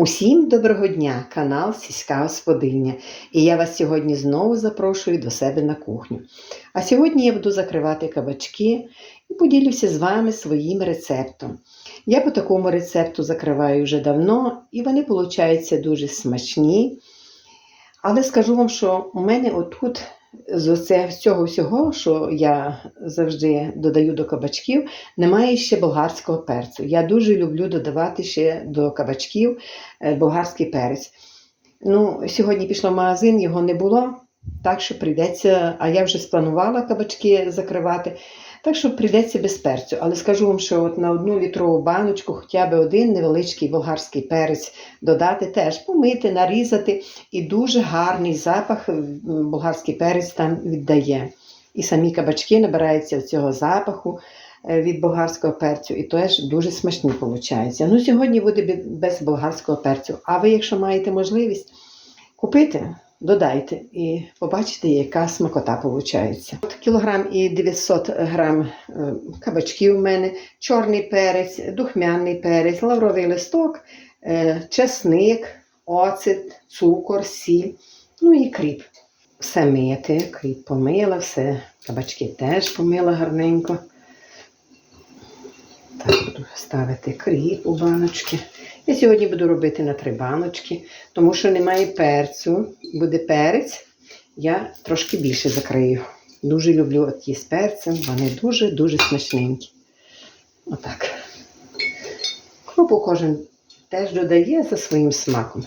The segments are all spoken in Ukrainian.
Усім доброго дня, канал Сільська Господиня. І я вас сьогодні знову запрошую до себе на кухню. А сьогодні я буду закривати кабачки і поділюся з вами своїм рецептом. Я по такому рецепту закриваю вже давно, і вони получаються дуже смачні. Але скажу вам, що у мене отут з цього всього, що я завжди додаю до кабачків, немає ще болгарського перцю. Я дуже люблю додавати ще до кабачків е, болгарський перець. Ну, сьогодні пішла в магазин, його не було, так що прийдеться, а я вже спланувала кабачки закривати, так що прийдеться без перцю. Але скажу вам, що от на одну літрову баночку хоча б один невеличкий болгарський перець додати теж, помити, нарізати, і дуже гарний запах болгарський перець там віддає. І самі кабачки набираються цього запаху е, від болгарського перцю, і теж дуже смачні виходить. Ну, сьогодні буде без болгарського перцю. А ви, якщо маєте можливість купити, додайте і побачите, яка смакота виходить. От кілограм і 900 грам е, кабачків у мене, чорний перець, духмяний перець, лавровий листок, е, чесник, оцет, цукор, сіль, ну і кріп. Все мити, кріп помила, все, кабачки теж помила гарненько. Так, буду ставити кріп у баночки. Я сьогодні буду робити на три баночки, тому що немає перцю. Буде перець, я трошки більше закрию. Дуже люблю оті з перцем, вони дуже-дуже смачненькі. Отак. Кропу кожен теж додає за своїм смаком.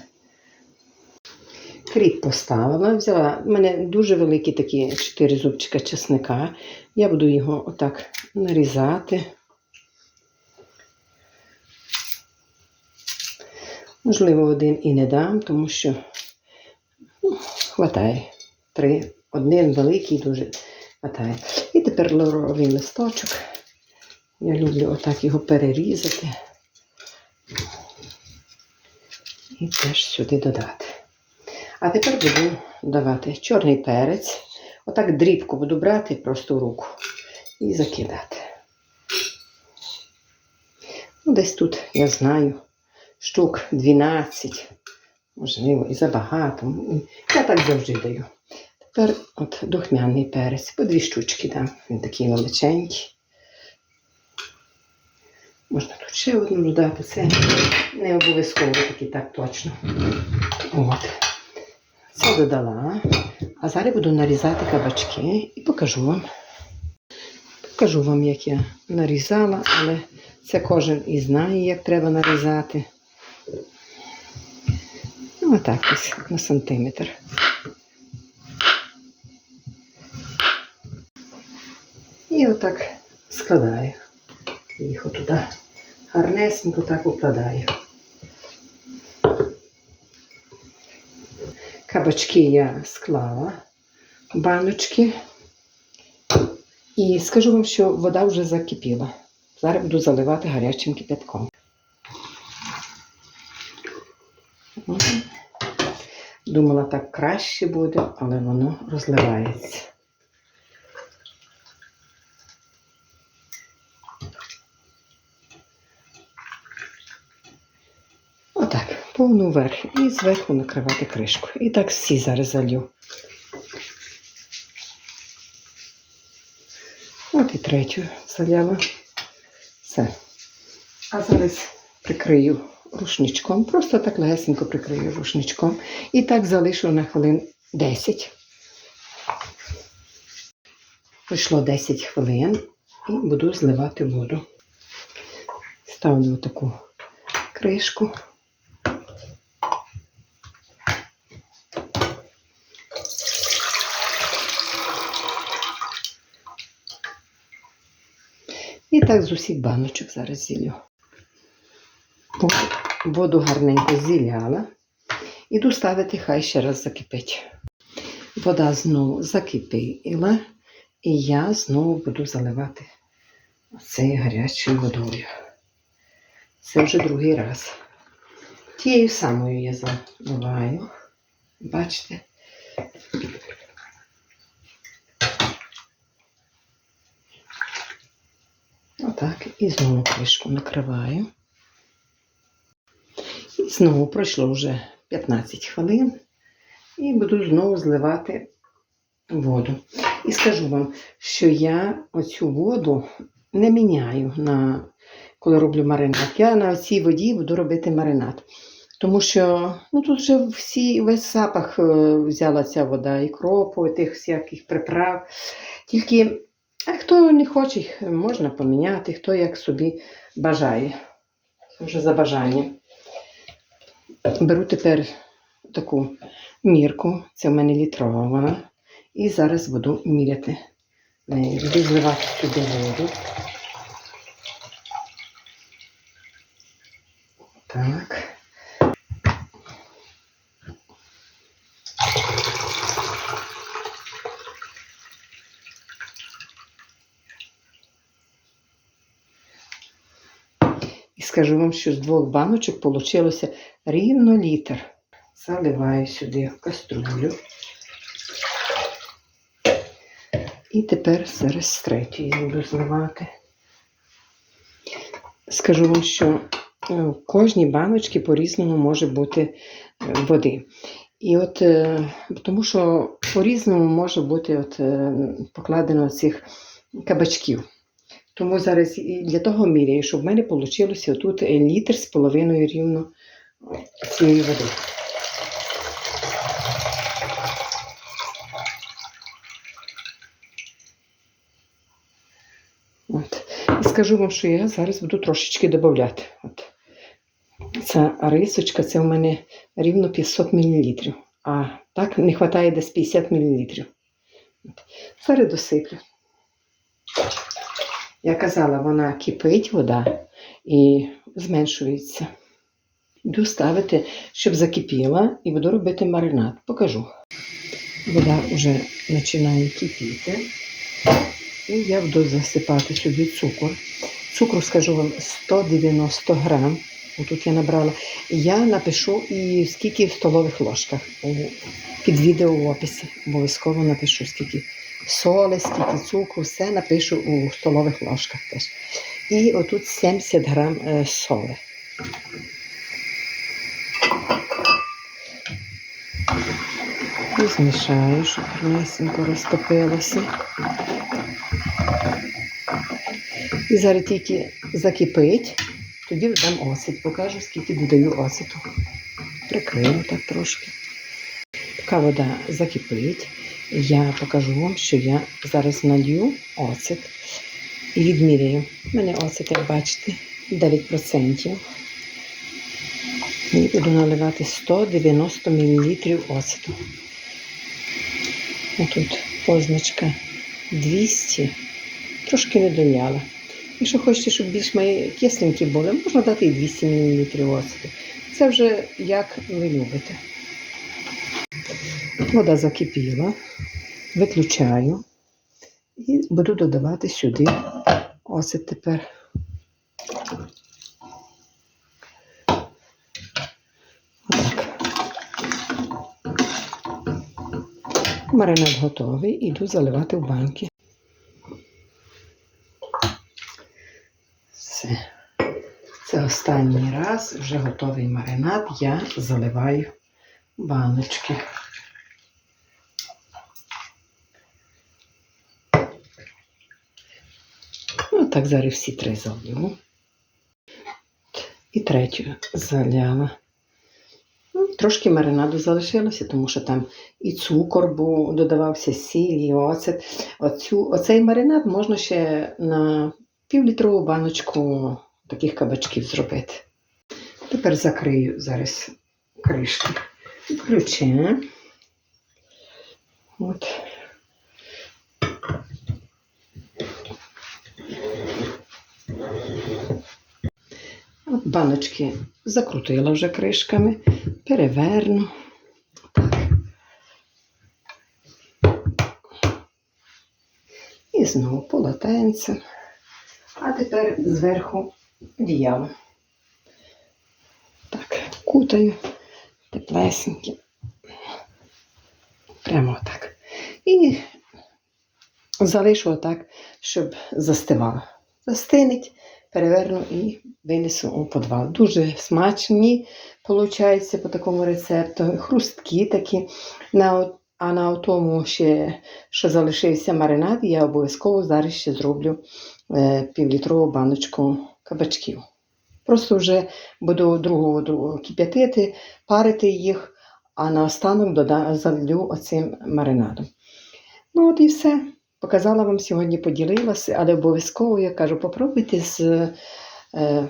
Кріп поставила, взяла. У мене дуже великі такі 4 зубчика чесника. Я буду його отак нарізати. Можливо, один і не дам, тому що ну, хватає. Три. Один великий дуже хватає. І тепер лавровий листочок. Я люблю отак його перерізати. І теж сюди додати. А тепер буду давати чорний перець. Отак дрібку буду брати просто в руку і закидати. Ну, десь тут, я знаю, штук 12, можливо, і забагато. Я так завжди даю. Тепер от духмяний перець, по дві штучки дам. Він такий величенький. Можна тут ще одну додати, це не обов'язково такий так точно. От. Це додала. А зараз буду нарізати кабачки і покажу вам. Покажу вам, як я нарізала, але це кожен і знає, як треба нарізати. Ну, отак ось на сантиметр. І отак складаю. Їх отуди гарнесенько так укладаю. Кабачки я склала, баночки. І скажу вам, що вода вже закипіла. Зараз буду заливати гарячим кипятком. Думала, так краще буде, але воно розливається. Отак, повну верх і зверху накривати кришкою. І так всі зараз залью. От і третю заляла. Все. А зараз прикрию рушничком. Просто так легесенько прикрию рушничком. І так залишу на хвилин 10. Пройшло 10 хвилин і буду зливати воду. Ставлю таку кришку. І так з усіх баночок зараз зілю. Воду гарненько зіляла. Іду ставити, хай ще раз закипить. Вода знову закипіла, і я знову буду заливати цією гарячою водою. Це вже другий раз. Тією самою я заливаю. Бачите? Отак. І знову кришку накриваю. Знову пройшло вже 15 хвилин. І буду знову зливати воду. І скажу вам, що я оцю воду не міняю, на, коли роблю маринад. Я на цій воді буду робити маринад. Тому що ну, тут вже всі, весь запах е, взяла ця вода, і кропу, і тих всяких приправ. Тільки а хто не хоче, можна поміняти, хто як собі бажає. Вже за бажанням. Беру тепер таку мірку, це в мене літрова вона. І зараз буду міряти. нею. Буду зливати сюди воду. Так. І скажу вам, що з двох баночок вийшло рівно літр. Заливаю сюди каструлю. І тепер зараз з третьої буду зливати. Скажу вам, що е, в кожній баночці по-різному може бути е, води. І от е, тому що по-різному може бути от, покладено цих кабачків. Тому зараз для того міряю, щоб в мене вийшло тут літр з половиною рівно цієї води. От. І скажу вам, що я зараз буду трошечки додати. Ця рисочка, це в мене рівно 500 мл. А так не вистачає десь 50 мл. Зараз досиплю. Я казала, вона кипить вода і зменшується. Йду ставити, щоб закипіла, і буду робити маринад. Покажу. Вода вже починає кипіти. І я буду засипати сюди цукор. Цукру, скажу вам, 190 грам. Тут я набрала. Я напишу і скільки в столових ложках. Під відео в описі. Обов'язково напишу, скільки соли, скільки цукру, все напишу у столових ложках теж. І отут 70 грам е, соли. І змішаю, щоб гарнесенько розтопилося. І зараз тільки закипить, тоді дам оцет. Покажу, скільки додаю оцету. Прикрию так трошки. Поки вода закипить, я покажу вам, що я зараз налью оцет і відміряю. У мене оцет, як бачите, 9%. І буду наливати 190 мл оцету. Отут позначка 200, трошки не доляла. Якщо хочете, щоб більш мої кисленькі були, можна дати і 200 мл оцету. Це вже як ви любите. Вода закипіла, виключаю і буду додавати сюди оцет тепер. Маринад готовий, іду заливати в банки. Все. Це останній раз вже готовий маринад. Я заливаю баночки. Ну, так зараз всі три залью. І третю заляла. Трошки маринаду залишилося, тому що там і цукор був, додавався сіль, і оцет. Оцю, оцей маринад можна ще на півлітрову баночку таких кабачків зробити. Тепер закрию зараз кришки. Включимо. От. От баночки закрутила вже кришками, переверну. Так. І знову полотенцем. А тепер зверху одіяло. Так, кутаю теплесенькі. Прямо отак. І залишу отак, щоб застивало. Застинить, переверну і винесу у подвал. Дуже смачні, виходить, по такому рецепту. Хрусткі такі. А на тому ще, що залишився маринад, я обов'язково зараз ще зроблю е, півлітрову баночку кабачків. Просто вже буду другу воду кип'ятити, парити їх, а наостанок залью оцим маринадом. Ну от і все. Показала вам сьогодні, поділилася, але обов'язково я кажу, попробуйте з е,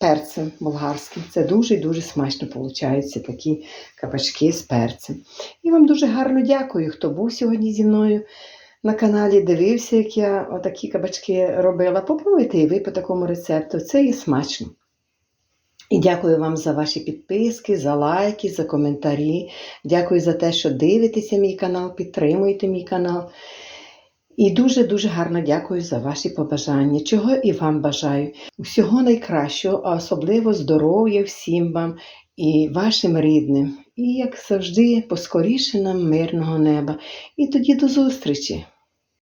перцем болгарським. Це дуже і дуже смачно виходить, такі кабачки з перцем. І вам дуже гарно дякую, хто був сьогодні зі мною на каналі, дивився, як я отакі кабачки робила. Попробуйте і ви по такому рецепту. Це і смачно. І дякую вам за ваші підписки, за лайки, за коментарі. Дякую за те, що дивитеся мій канал, підтримуєте мій канал. І дуже-дуже гарно дякую за ваші побажання. Чого і вам бажаю. Усього найкращого, а особливо здоров'я всім вам і вашим рідним. І, як завжди, поскоріше нам мирного неба. І тоді до зустрічі!